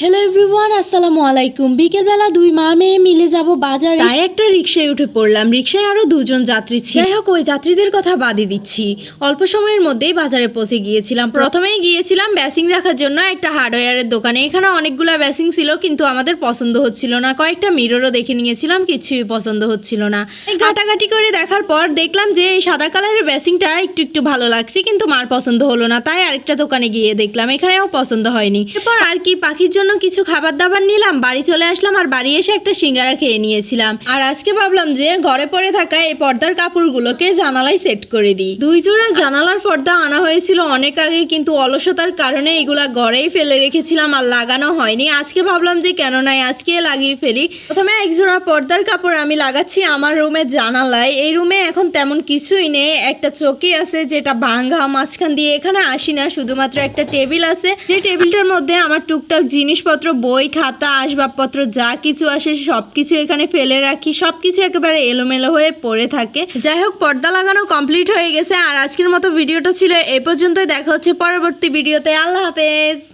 Hello everyone আসসালামু আলাইকুম। বিকেলবেলা দুই মা মেয়ে মিলে যাব বাজারে। তাই একটা রিক্সায় উঠে পড়লাম। রিক্সায় আরও দুজন যাত্রী ছিল। যাই হোক ওই যাত্রীদের কথা বাদই দিচ্ছি। অল্প সময়ের মধ্যেই বাজারে পৌঁছে গিয়েছিলাম। প্রথমেই গিয়েছিলাম ব্যাসিং রাখার জন্য। একটা হার্ডওয়্যারের দোকানে। এখানে অনেকগুলো ব্যাসিং ছিল কিন্তু আমাদের পছন্দ হচ্ছিল না। কয়েকটা মিররও দেখে নিয়েছিলাম কিছুই পছন্দ হচ্ছিল না। ঘাটাঘাটি করে দেখার পর দেখলাম যে এই সাদা কালারের ব্যাসিংটা একটু একটু ভালো লাগছে কিন্তু মার পছন্দ হলো না। তাই আরেকটা দোকানে গিয়ে দেখলাম এখানেও পছন্দ হয়নি। এরপর আর কি পাখির জন্য কিছু খাবার দাবার নিলাম, বাড়ি চলে আসলাম আর বাড়ি এসে একটা সিঙ্গারা খেয়ে নিয়েছিলাম। আর আজকে ভাবলাম যে ঘরে পড়ে থাকা এই পর্দার কাপড়গুলোকে জানালায় সেট করে দিই। দুই জোড়া জানালার পর্দা আনা হয়েছিল অনেক আগে, কিন্তু অলসতার কারণে এগুলা ঘরেই ফেলে রেখেছিলাম আর লাগানো হয়নি। আজকে ভাবলাম যে কেন নাই, আজকে লাগিয়ে ফেলি। প্রথমে এক জোড়া পর্দার কাপড় আমি লাগাচ্ছি আমার রুমের জানালায়। এই রুমে এখন তেমন কিছুই নেই, একটা চৌকি আছে যেটা ভাঙ্গা মাঝখান দিয়ে এখানে আসি না শুধুমাত্র একটা টেবিল আছে। যে টেবিলটার মধ্যে আমার টুকটাক জিনিসপত্র, বই, খাতা, আসবাবপত্র, যা কিছু আসে সব কিছু এখানে ফেলে রাখি। সব কিছু একেবারে এলোমেলো হয়ে পড়ে থাকে। যাই হোক, পর্দা লাগানো কমপ্লিট হয়ে গেছে। আর আজকের মতো ভিডিওটা ছিল এ পর্যন্তই। দেখা হচ্ছে পরবর্তী ভিডিওতে। আল্লাহ হাফেজ।